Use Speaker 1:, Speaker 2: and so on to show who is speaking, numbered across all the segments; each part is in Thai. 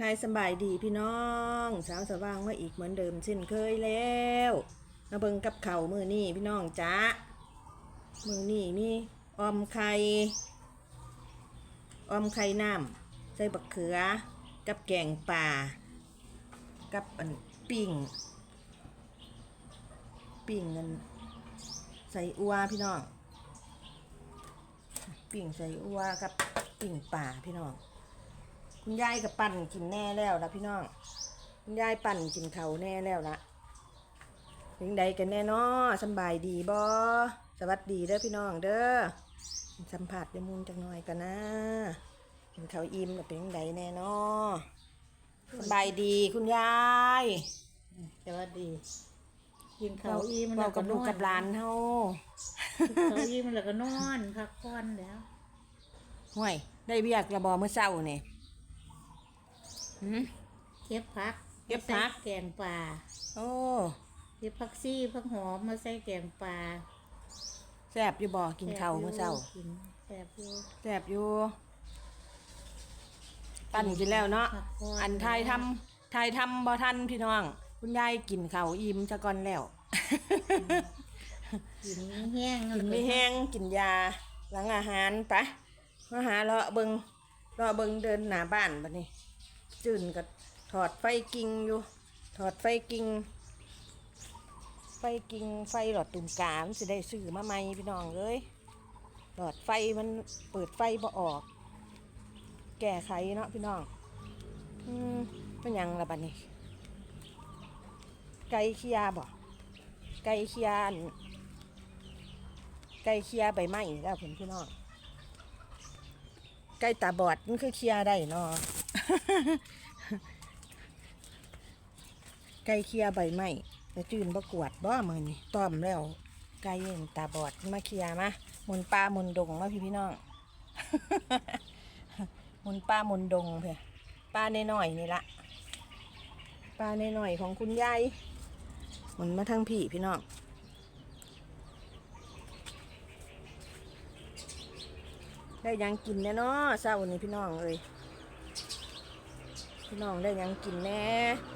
Speaker 1: ทายสบายดีพี่น้อง สาวสว่างมาอีกเหมือนเดิมเช่นเคยแล้วมาเบิ่งกับเข่ามือนี่พี่น้องจ้ามือนี่มีออมไข่ออมไข่น้ำใส่บักเขือ กับแกงป่า กับอันปิ้งปิ้งเงินใส่อัวพี่น้อง ปิ้งใส่อัวกับปิ้งป่าพี่น้อง คุณยายกับปั่นกินแน่แล้วละพี่น้องคุณยายปั่นกินเขาวแน่แล้วละยังใดกันแน่นอสำบายดีบอสวัสดีเด้อพี่น้องเด้อสัมผัสยมูลจังหน่อยกันนะกินเขาวอิ่มแล้วเป็นยังไงแน่นอสำบายดีคุณยาย
Speaker 2: สวัสดีกินข้าวอิ่ม
Speaker 1: เรากับลูกกับหลานเฮา
Speaker 2: ข้าวอิ่มแล้วก็นอนพักผ่อนแล้ว
Speaker 1: ห่วยได้เบียกระบอเมื่อเช้านี่ หืม
Speaker 2: เก็บผัก
Speaker 1: เก็บผัก
Speaker 2: มาใส่แกงปลา
Speaker 1: โอ้
Speaker 2: เก็บผักซี่ผักหอมมาใส่แกงปลา
Speaker 1: แซ่บอยู่บ่กินข้าวเมื่อเช้า
Speaker 2: กินแซ่บอยู่
Speaker 1: แซ่บอยู่ปั่นกินแล้วเนาะ
Speaker 2: พักผ่
Speaker 1: อันไทยทำไทยทำบ่ทันพี่น้อง คุณยายกินข้าวอิ่มซะก่อนแล้ว
Speaker 2: กินแห้ง
Speaker 1: กินไม่แห้งกินยาหลังอาหารไปมาหาเลาะเบิงเลาะเบิงเดินหน้าบ้านบัดนี้ จื่นก็ถอดไฟกิ่งอยู่ ถอดไฟกิ่งไฟกิ่งไฟหลอดตุ่มกามันสิได้ซื้อมาใหม่พี่น้องเอ้ยหลอดไฟมันเปิดไฟบ่ออก แก้ไขเนาะพี่น้อง อืมเป็นยังละบัดนี้ ไก่เคียบ่ไก่เคียนไก่เคียใบไม้แล้วเพื่อนพี่น้อง ไก่ตาบอดมันคือเคียได้เนาะไก่เคียใบไม้แต่จืนประกวดบ่มือนี่ต้อมแล้วไก่เห็นตาบอดมาเคียมาหมุนปลาหมุนดงมาพี่พี่น้องหมุนปลาหมุนดงเพื่อปลาในหน่อยนี่ละปลาในหน่อยของคุณยายหมุนมาทางพี่พี่น้อง ได้ยังกินแน่เนาะเศร้านี่พี่น้องเอ้ยพี่น้องได้ยังกินแน่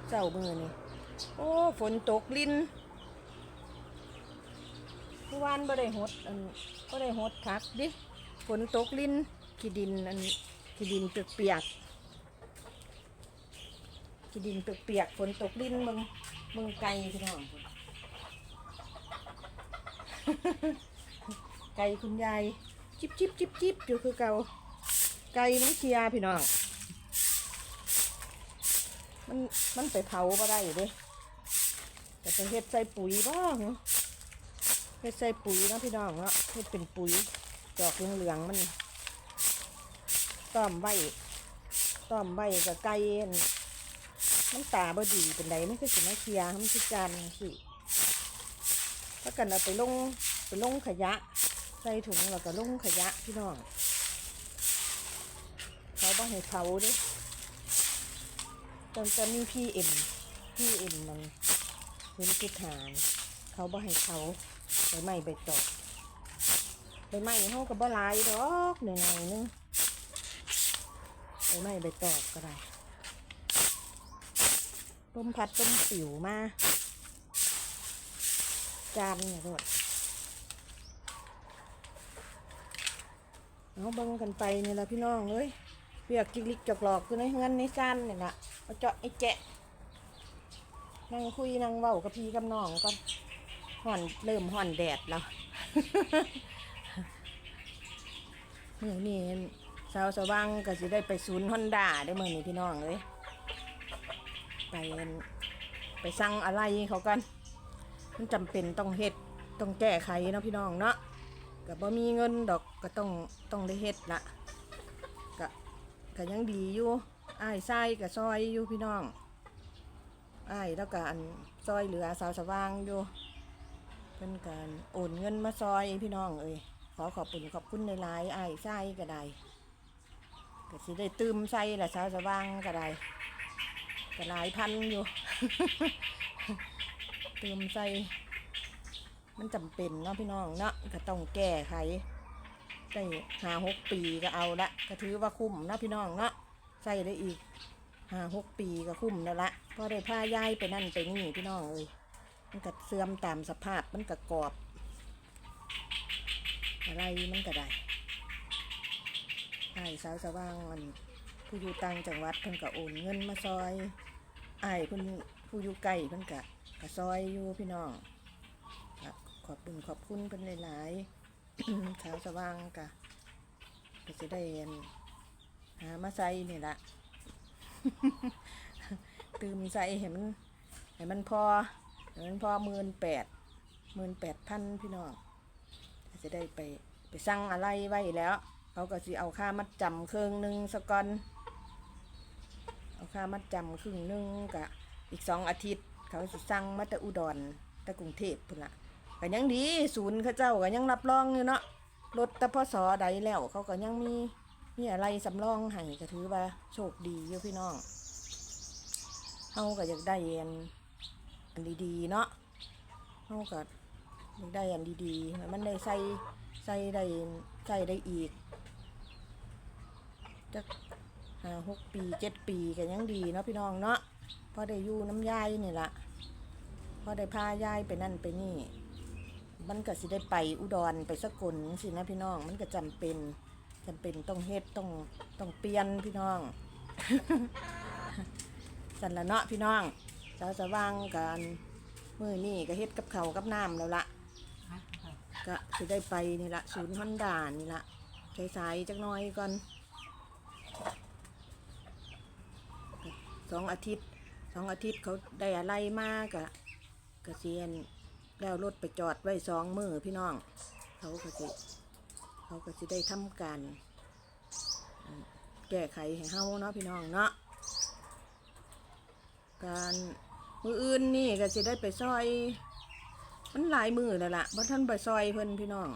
Speaker 1: เศร้ามือนี่โอ้ฝนตกลินเมื่อวานบ่ได้หดอันบ่ได้หดคักดิฝนตกลินขี้ดินอันขี้ดินเปียกๆขี้ดินเปียกๆฝนตกลินมึงมึงไกลพี่น้องไก่คุณยาย จิบจิบจิบจิบอยู่คือเก่าไก่มันเคียร์พี่น้อง มันมันไปเผาบ่ได้เด้แต่เป็นเฮ็ดใส่ปุ๋ยบ้างเฮ็ดใส่ปุ๋ยนะพี่น้องเนาะเฮ็ดเป็นปุ๋ยดอกเหลืองๆมันต้อมไว้ต้อมไว้กับไก่นมันตาบดีเป็นไรมันคือสิมาเคียร์มันคือจานสิถ้ากันเอาไปลงไปลงขยะ ใส่ถุงแล้วก็ลงขยะพี่น้องเขาบ่ให้เผาดิจนจะมีพี่เอ็มพี่เอ็มมันเป็นกิฐาน เขาบ่ให้เผาใบไม้ใบตอกใบไม้เขาก็บ่หลายดอกหน่อยๆนึงใบไม้ใบตอกก็ได้ต้มพัดต้มสิวมาจานเนี่ยรถ เอาเบิ่งกันไปนี่ละพี่น้องเอ้ยเปียกจิกลิกจอกหลอกคือในเฮือนในจานนี่ละเอาเจาะไอ้แจะนั่งคุยนั่งเว้ากับพี่กับน้องก่อนห่อนเริ่มห่อนแดดแล้วมื่อนี้สาวสว่างก็สิได้ไปศูนย์ฮอนด้าได้มื่อนี้พี่น้องเอ้ยไปไปสั่งอะไรเขากัน มันจำเป็นต้องเฮ็ดต้องแก้ไขเนาะพี่น้องเนาะก็บ่มีเงินดอก ก็ต้องต้องได้เฮ็ดละก็ก็ยังดีอยู่อ้ายไส้ก็ซอยอยู่พี่น้องอ้ายแล้วก็อันซอยเหลือสาวสว่างอยู่เป็นการโอนเงินมาซอยพี่น้องเอ้ยขอขอบคุณขอบคุณในหลายๆอ้ายไส้ก็ได้ก็สิได้ตืมใส่ละสาวสว่างก็ได้ก็หลายพันอยู่เติมใส่มันจำเป็นเนาะพี่น้องเนาะก็ต้องแก้ไข ได้หาหกปีก็เอาละก็ถือว่าคุ้มนะพี่น้องเนาะใส่ได้อีกห้าหกปีก็คุ้มแล้วละพอได้พายายไปนั่นไปนี่พี่น้องเอ้ยมันก็เสื่อมตามสภาพมันก็กรอบ อะไรมันก็ได้ไอ้าสาวสว่างมันผู้อยู่ต่างจังหวัดเพิ่นก็โอนเงินมาซอยไอ้ายเพิ่นผู้อยู่ไกลเพิ่นก็ก็ซอยอยู่พี่น้องขอบคุณขอบคุณเพิ่นหลายๆ สาวสว่างก็ก็สิได้เรียนหามาใส่นี่ละตื่มใส่ให้มันให้มันพอให้มันพอหมื่นแปดหมื่นแปดพันพี่น้องจะได้ไปไปสั่งอะไรไว้แล้วเขาก็สิเอาค่ามัดจำครึ่งหนึ่งสกอนเอาค่ามัดจำครึ่งหนึ่งกะอีกสองอาทิตย์ เขาสิสั่งมาต่อุดรต่กรุงเทพพุ่นละ ก็ยังดีศูนย์เขาเจ้าก็ยังรับรองอยู่เนาะรถแต่พศใดแล้วเขาก็ยังมีมีอะไรสำรองให้ก็ถือว่าโชคดีอยู่พี่น้องเฮาก็อยากได้อันอันดีๆเนาะเฮาก็อยากได้อันดีๆแล้วมันได้ใส่ใส่ได้ใส่ได้อีกจะห้าหกปีเจ็ดปีกันยังดีเนาะพี่น้องเนาะพอได้อยู่น้ำยายนี่ละพอได้พายายไปนั่นไปนี่ มันก็สิได้ไปอุดรไปสกลสินะพี่น้อง มันก็จำเป็นจำเป็นต้องเฮ็ดต้องต้องเปลี่ยนพี่น้องสันละเนาะพี่น้องสาวสว่างกันมือนี่ก็เฮ็ดกับเขากับน้ำแล้วละก็สิได้ไปนี่ละศูนย์ฮอนดานี่ละสายๆจักน้อยก่อนสองอาทิตย์สองอาทิตย์เขาได้อะไรมากกะกะเซียน แล้วรถไปจอดไว้สองมือพี่น้อง เขาก็สิเขาก็สิได้ทำการแก้ไขให้เฮาเนาะพี่น้องเนาะการมืออื่นนี่ก็สิได้ไปซอย มันหลายมือแล้วล่ะบ่ท่านไปซอยเพิ่นพี่น้อง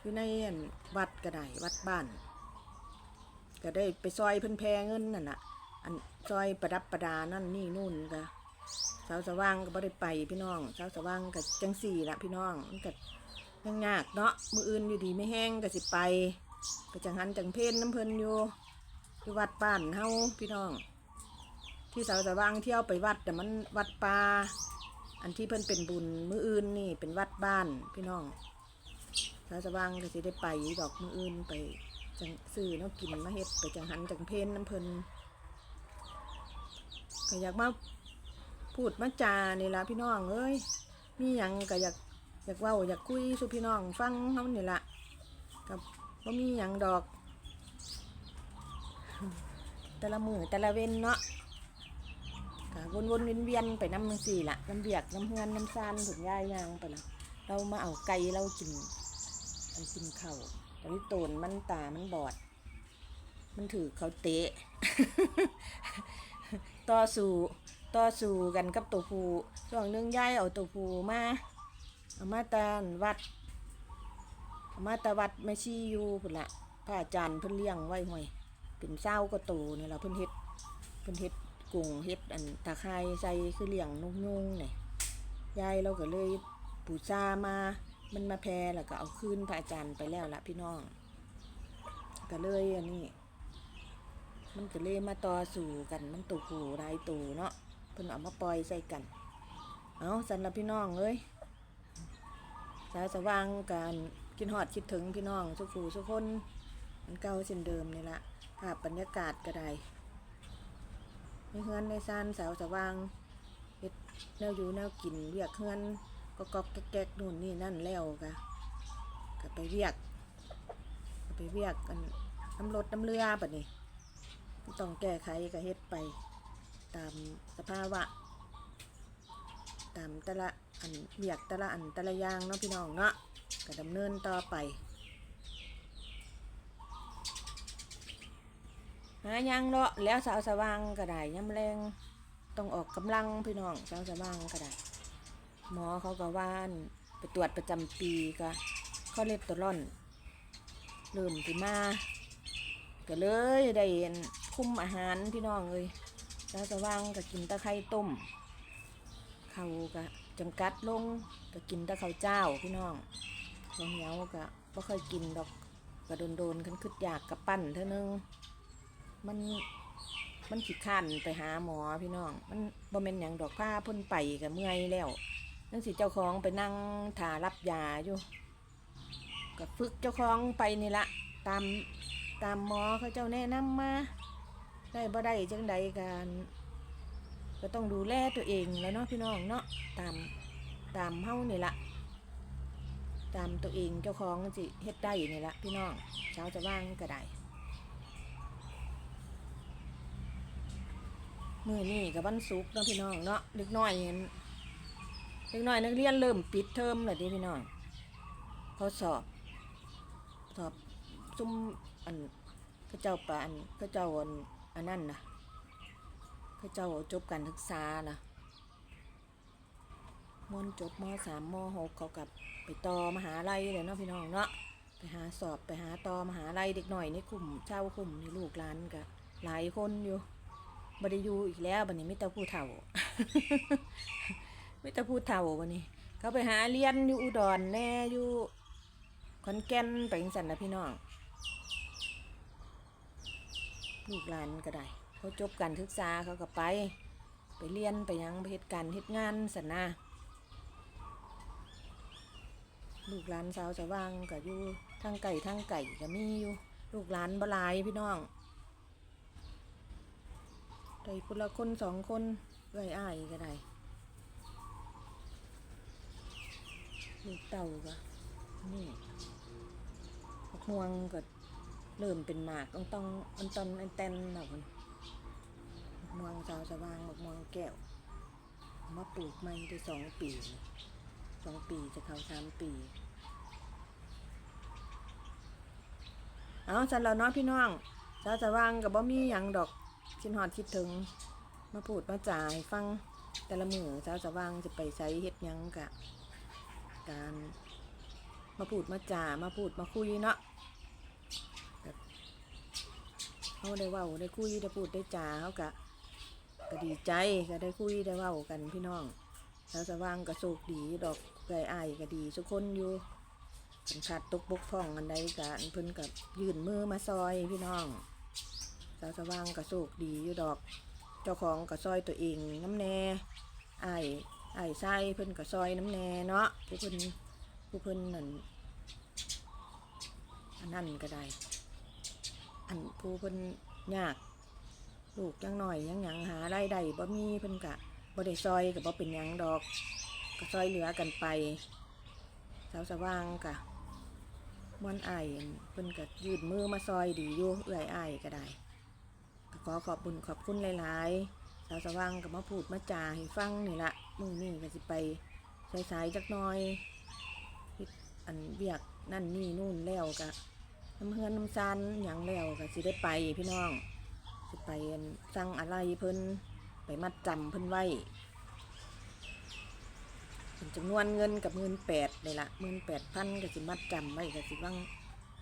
Speaker 1: อยู่ในนวัดก็ได้วัดบ้าน ก็ได้ไปซอยเพิ่นแพงเงินนั่นน่ะอันซอยประดับประดานั่นนี่นู่นก็ สาวสว่างก็บ่ได้ไปพี่น้องสาวสว่างก็จังสี่ละพี่น้องมันก็ยังยากเนาะมืออื่นอยู่ดีไม่แห้งก็สิไปก็จังหันจังเพนน้ำเพิ่นอยู่ที่วัดบ้านเฮาพี่น้อง ที่สาวสว่างเที่ยวไปวัดแต่มันวัดป่าอันที่เพิ่นเป็นบุญมืออื่นนี่เป็นวัดบ้านพี่น้องสาวสว่างก็สิได้ไปดอกมืออื่นไปจังซื้อเนาะกินมาเฮ็ดไปจังหันจังเพนน้ำเพิ่นก็อยากมา พูดมาจานี่ละพี่น้องเอ้ยมีหยังก็อยากอยากเว้าอยากคุยสู่พี่น้องฟังเฮานี่ละกับบ่ามีหยังดอก แต่ละมือแต่ละเว้นเนาะวนวนเวียนเวียนๆไปน้ำมันสี่ละน้ำเบียกน้ำเฮือนน้ำซานถุงยายยางไปละเรามาเอาไก่เรากินอันกินเข่าต่นี่โตนมันตามันบอด มันถือเขาเตะ ต่อสู้ ต่อสู้กันกับตัวผู้ช่วงหนึงยายเอาตัวผู้มาเอามาตาวัดเอามาตาวัดไม่ชี้อยู่พุ่นละพระอาจารย์เพิ่นเลี้ยงไว้ห่วยเป็นเศร้าก็โตนี่ละเพิ่นเฮ็ดเพิ่นเฮ็ดกุ้งเฮ็ดอันตะไคร้ใส่คือเลี้ยงนกยุงเนี่ยยายเราก็เลยปูชามา มันมาแพรแล้วก็เอาคืนพระอาจารย์ไปแล้วละพี่น้อง ก็เลยอันนี้ มันก็เลยมาต่อสู่กันมันตูผูรายตูเนาะ เพิ่นเอามาปล่อยใส่กัน เอาสำหรับพี่น้องเอ้ยสายสว่างการกินหอดคิดถึงพี่น้องสุขูสุกคนมันเก่าเช่นเดิมนี่ละภาพบรรยากาศก็ได้ในเฮือนในซานสาวสว่างเฮ็ดแนวอยู่แนวกินเวียกเฮือนก็กอกแก๊กนู่นนี่นั่นแล้วกะก็ไปเวียกไปเวียกกันน้ำรถน้ำเรือแบบนี้ต้องแก้ไขก็เฮ็ดไป ตามสภาวะ ตามแต่ละอันเวียกแต่ละอันแต่ละอย่างเนาะพี่น้องเนาะก็ดำเนินต่อไปหายังเลาะแล้วสาวสว่างก็ได้ยำแรงต้องออกกำลังพี่น้องสาวสว่างก็ได้หมอเขาก็ว่านไปตรวจประจำปีก็ข้อเล็บตัวร่อนเริ่มที่มาก็เลยได้คุมอาหารพี่น้องเลยาวสว่างก็กินตะไคร่ต้มเขาก็จำกัดลงก็กินตะเข้าเจ้าพี่น้องข้าวเหนียวก็บ่เคยกินดอกก็โดนๆคันคึดอยากกับปั้นเท่านึงมันมันขี้ข้านไปหาหมอพี่น้อง มันบ่แม่นหยังดอกผ้าพ่นไปก็เมื่อยแล้วนั่นสิเจ้าของไปนั่งถารับยาอยู่ก็ฝึกเจ้าของไปนี่ละตามตามหมอเขาเจ้าแนะนำมา ได้บ่ได้จังใดกันก็ต้องดูแลตัวเองแล้วเนาะพี่น้องเนาะตามตามเฮานี่ละตามตัวเองเจ้าของสิเฮ็ดได้นี่ละพี่น้องเช้าจะว่างก็ได้มือนี่กับวันศุกร์เนาะพี่น้องเนาะเล็กน้อยเห็นเล็กน้อยนักเรียนเริ่มปิดเทอมแล้วดิพี่น้องเขาสอบสอบซุ่มอันเขาเจ้าปานเขาเจ้าอัน อันนั่นนะเขาเจ้าจบการศึกษานะมนจบมสามมหกเขากลับไปต่อมหาลัยเลยเนาะพี่น้องเนาะไปหาสอบไปหาต่อมหาลัยเด็กหน่อยในกลุ่มเช่ากลุ่มในลูกหลานกะหลายคนอยู่บริยูอีกแล้วบันนี้ไม่ต้องพูดเถ่าไม่ต้องพูดเถ่าวันนี้ เขาไปหาเรียนอยู่อุดรแน่อยู่ขอนแก่นไปจังสันนะพี่น้อง ลูกหลานก็ได้ เขาจบการศึกษาเขาก็ไป ไปเรียนไปยังไปเหตุการณ์เหตุงานสันนะลูกหลานสาวสว่างก็อยู่ทางไก่ทางไก่ก็มีอยู่ ลูกหลานบลายพี่น้องได้คนละคนสองคนเอ้อยอ้ายก็ได้ลูกเต่าก็นี่มะม่วงก็ เริ่มเป็นหมากต้องต้องมันตอนอันแตนแล้วคนมะม่วงสาวสว่างมะม่วงแก้วมาปลูกม่ได้สองปีสองปีจะเข้าสามปีเอาสันเราเนาะพี่น้องสาวสว่างกับบ่มีหยังดอกคิดฮอดคิดถึง มาพูดมาจ่ายฟังแต่ละมือเช้าสว่างจะไปใช้เฮ็ดยังกะ การมาพูดมาจ่ามาพูดมาคุยเนาะแบบ เขาได้ว้าได้คุยได้พูดได้จ่าเขากะก็ดีใจก็ได้คุยได้ว้ากันพี่น้องเช้าสว่างก็โชคดีดอกไก่อ้ายก็ดีทุกคนอยู่ขันขาดตกบกพร่องอันใดกันเพิ่นกับยื่นมือมาซอยพี่น้องสาวสว่างกระโศกดีอยู่ดอก เจ้าของกระซอยตัวเองน้ำแน่ไอ้ายอ้ไส้เพิ่นกระซอยน้ำแน่เนาะผู้เพิ่นผู้เพิ่นนั่นอันนั่นก็ได้ อันผู้เพิ่นยากลูกยังหน่อยยังหยังหาได้ได้บ่มีเพิ่นกะบ่ได้ซอยกับบ่เป็นหยังดอก ก็ซอยเหลือกันไปสาวสว่างกะม่วนไอายอั่นเพิ่นก็ยืดมือมาซอยดีอยู่เอื้อยอ้ายก็ได้ก็ขอขอบบุญขอบคุณหลายๆสาวสว่างก็มาพูดมาจาให้ฟังนี่ละมือนี่ก็สิไปสายๆจักหน้อยอันเบียกนั่นนี่นู่นแล้วก็ น้ำเฮือนน้ำซานหยังแล้วก็สิได้ไปพี่น้องสิไปอันสั่งอะไรเพิ่นไปมัดจำเพิ่นไว้เป็นจำนวนเงินกับเงินแปดเลยละเงินแปดพันก็สิมัดจำไว้ก็สิว่าง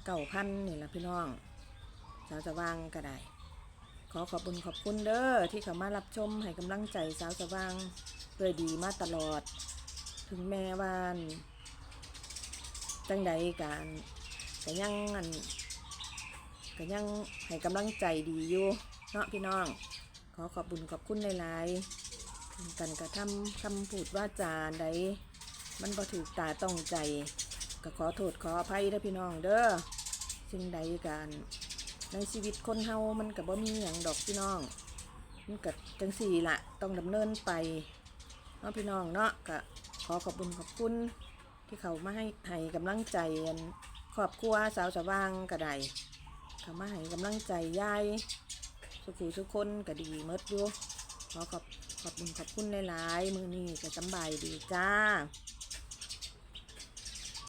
Speaker 1: เก้าพันนี่ละพี่น้องสาวสว่างก็ได้ ขอขอบคุณขอบคุณเด้อที่เข้ามารับชมให้กำลังใจสาวสว่างด้วยดีมาตลอด ถึงแม้ว่าอั่นจังใดการ ก็ยังอันก็ยังให้กำลังใจดีอยู่เนาะพี่น้อง ขอขอบคุญขอบคุณหลายๆกันกระทำคำพูดว่าจาใดมันบ่ถูกตาต้องใจ ก็ขอโทษขออภัยเด้อพี่น้องเด้อสิ่งใดการในชีวิตคนเฮามันกับบ่มีอย่างดอกพี่น้อง มันกับจังสี่ละต้องดำเนินไปเนาะพี่น้องเนาะก็ขอขอบคุณขอบคุณที่เขามาให้ให้กำลังใจอัน ครอบครัวสาวสว่างก็ได้ขามาให้กำลังใจยายสุขุทุกคนก็ดีเมดอยู่ขอขอบขอบคุณขอบคุณหลายๆมือนี่ก็สำบายดีจ้า